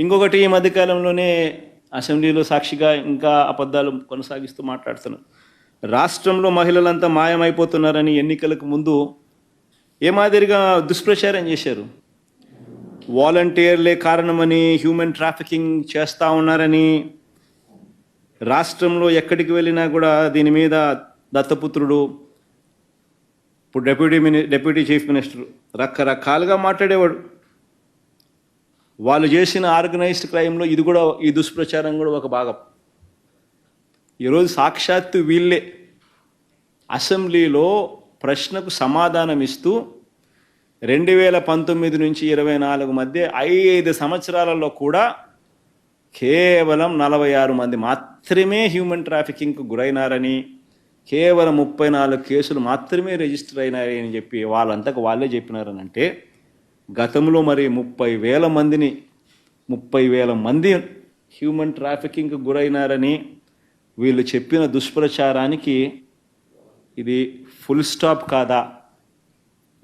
ఇంకొకటి ఈ మధ్యకాలంలోనే అసెంబ్లీలో సాక్షిగా ఇంకా అబద్ధాలు కొనసాగిస్తూ మాట్లాడుతున్నారు. రాష్ట్రంలో మహిళలంతా మాయమైపోతున్నారని ఎన్నికలకు ముందు ఏ మాదిరిగా దుష్ప్రచారం చేశారు? వాలంటీర్లే కారణమని హ్యూమన్ ట్రాఫికింగ్ చేస్తూ ఉన్నారని రాష్ట్రంలో ఎక్కడికి వెళ్ళినా కూడా దీని మీద దత్తపుత్రుడు ఇప్పుడు deputy mini deputy chief minister రకరకాలుగా మాట్లాడేవాడు. వాళ్ళు చేసిన ఆర్గనైజ్డ్ క్రైమ్లో ఇది కూడా ఈ దుష్ప్రచారం కూడా ఒక భాగం. ఈరోజు సాక్షాత్తు వీళ్ళే అసెంబ్లీలో ప్రశ్నకు సమాధానం ఇస్తూ రెండు వేల పంతొమ్మిది నుంచి ఇరవై నాలుగు మధ్య ఐదు సంవత్సరాలలో కూడా కేవలం నలభై ఆరు మంది మాత్రమే హ్యూమన్ ట్రాఫికింగ్కు గురైనారని కేవలం ముప్పై నాలుగు కేసులు మాత్రమే రిజిస్టర్ అయినాయి అని చెప్పి వాళ్ళంతకు వాళ్ళే చెప్పినారని అంటే గతంలో మరి ముప్పై వేల మందిని ముప్పై వేల మంది హ్యూమన్ ట్రాఫికింగ్కి గురైనారని వీళ్ళు చెప్పిన దుష్ప్రచారానికి ఇది ఫుల్ స్టాప్ కాదా?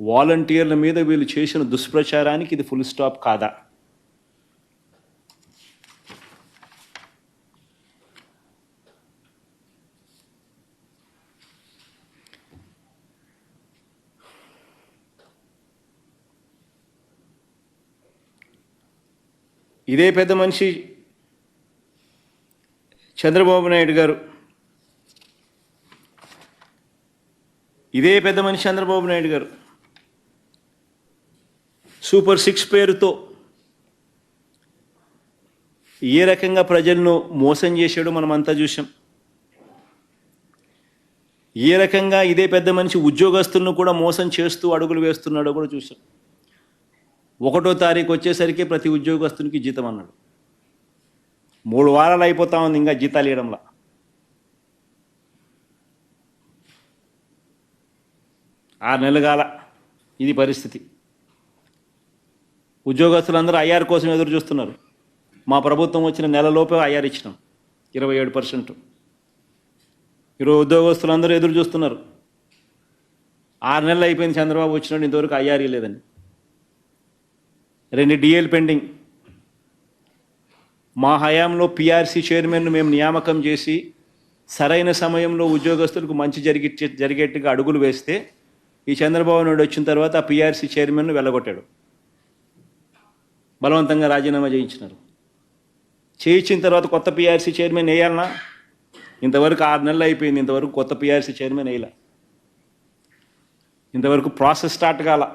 వాలంటీర్ల మీద వీళ్ళు చేసిన దుష్ప్రచారానికి ఇది ఫుల్ స్టాప్ కాదా? ఇదే పెద్ద మనిషి చంద్రబాబు నాయుడు గారు. ఇదే పెద్ద మనిషి చంద్రబాబు నాయుడు గారు. సూపర్ సిక్స్ పేరుతో ఏ రకంగా ప్రజలను మోసం చేశాడో మనం అంతా చూసాం ఏ రకంగా ఇదే పెద్ద మనిషి ఉద్యోగస్తులను కూడా మోసం చేస్తూ అడుగులు వేస్తున్నాడో కూడా చూసాం ఒకటో తారీఖు వచ్చేసరికి ప్రతి ఉద్యోగస్తునికి జీతం అన్నాడు. మూడు వారాలు అయిపోతా ఉంది ఇంకా జీతాలు ఇవ్వడంలా ఆరు నెలలు కాల ఇది పరిస్థితి. ఉద్యోగస్తులందరూ ఐఆర్ కోసం ఎదురు చూస్తున్నారు. మా ప్రభుత్వం వచ్చిన నెలలోపే ఐఆర్ ఇచ్చినాం. ఇరవై ఏడు పర్సెంట్. ఈరోజు ఉద్యోగస్తులందరూ ఎదురు చూస్తున్నారు. ఆరు నెలలు అయిపోయింది చంద్రబాబు వచ్చినట్టు ఇంతవరకు ఐఆర్ లేదని రెండు డిఎల్ పెండింగ్. మా హయాంలో పిఆర్సీ చైర్మన్ను మేము నియామకం చేసి సరైన సమయంలో ఉద్యోగస్తులకు మంచి జరిగి జరిగేట్టుగా అడుగులు వేస్తే ఈ చంద్రబాబు నాయుడు వచ్చిన తర్వాత ఆ పిఆర్సీ చైర్మన్ను వెళ్ళగొట్టాడు. బలవంతంగా రాజీనామా చేయించినారు. చేయించిన తర్వాత కొత్త పిఆర్సీ చైర్మన్ వేయాలనా? ఇంతవరకు ఆరు నెలలు అయిపోయింది ఇంతవరకు కొత్త పిఆర్సీ చైర్మన్ వేయాల. ఇంతవరకు ప్రాసెస్ స్టార్ట్ కాల.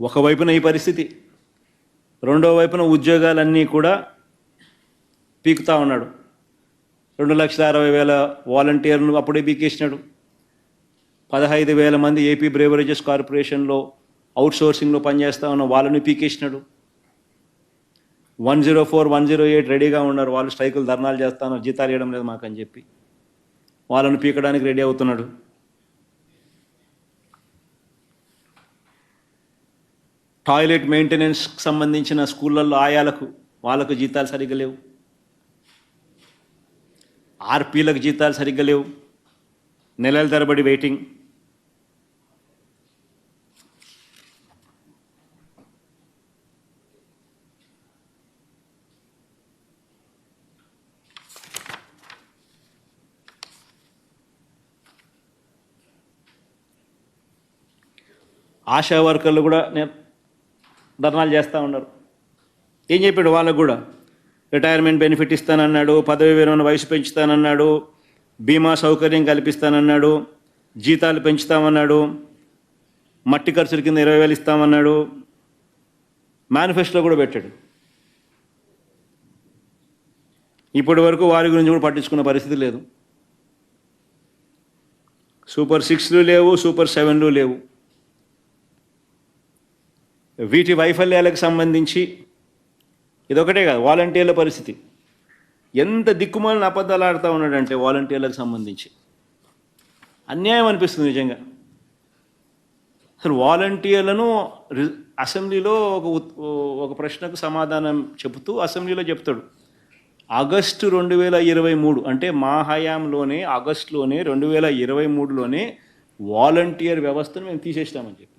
ఒకవైపున ఈ పరిస్థితి రెండో వైపున ఉద్యోగాలన్నీ కూడా పీకుతా ఉన్నాడు. రెండు లక్షల అరవై వేల వాలంటీర్లు అప్పుడే పీకేసినాడు. పదహైదు వేల మంది ఏపీ బ్రేవరేజెస్ కార్పొరేషన్లో అవుట్సోర్సింగ్లో పనిచేస్తా ఉన్న వాళ్ళని పీకేసినాడు. One zero four one zero eight రెడీగా ఉన్నారు. వాళ్ళు స్ట్రైకులు ధర్నాలు చేస్తాను జీతాలు ఇవ్వడం లేదు మాకని చెప్పి. వాళ్ళని పీకడానికి రెడీ అవుతున్నాడు. టాయిలెట్ మెయింటెనెన్స్కి సంబంధించిన స్కూళ్ళల్లో ఆయాలకు వాళ్ళకు జీతాలు సరిగ్గా లేవు. ఆర్పీలకు జీతాలు సరిగ్గా లేవు. నెలల తరబడి వెయిటింగ్. ఆశా వర్కర్లు కూడా నేను ధర్నాలు చేస్తూ ఉన్నారు. ఏం చెప్పాడు వాళ్ళకు కూడా? రిటైర్మెంట్ బెనిఫిట్ ఇస్తానన్నాడు పదవి విరమణ వయసు పెంచుతానన్నాడు బీమా సౌకర్యం కల్పిస్తానన్నాడు జీతాలు పెంచుతామన్నాడు మట్టి ఖర్చుల కింద ఇరవై వేలు ఇస్తామన్నాడు. మేనిఫెస్టో కూడా పెట్టాడు. ఇప్పటి వరకు వారి గురించి కూడా పట్టించుకున్న పరిస్థితి లేదు. సూపర్ సిక్స్లు లేవు సూపర్ సెవెన్లు లేవు. వీటి వైఫల్యాలకు సంబంధించి ఇదొకటే కాదు వాలంటీర్ల పరిస్థితి. ఎంత దిక్కుమాలిన అబద్ధాలు ఆడుతూ ఉన్నాడంటే వాలంటీర్లకు సంబంధించి. అన్యాయం అనిపిస్తుంది నిజంగా. అసలు వాలంటీర్లను రి- అసెంబ్లీలో ఒక ఒక ప్రశ్నకు సమాధానం చెబుతూ అసెంబ్లీలో చెప్తాడు. ఆగస్టు రెండు వేల ఇరవై మూడు అంటే మా హయాంలోనే ఆగస్టులోనే రెండు వేల ఇరవై మూడులోనే వాలంటీర్ వ్యవస్థను మేము తీసేసినామని చెప్పి.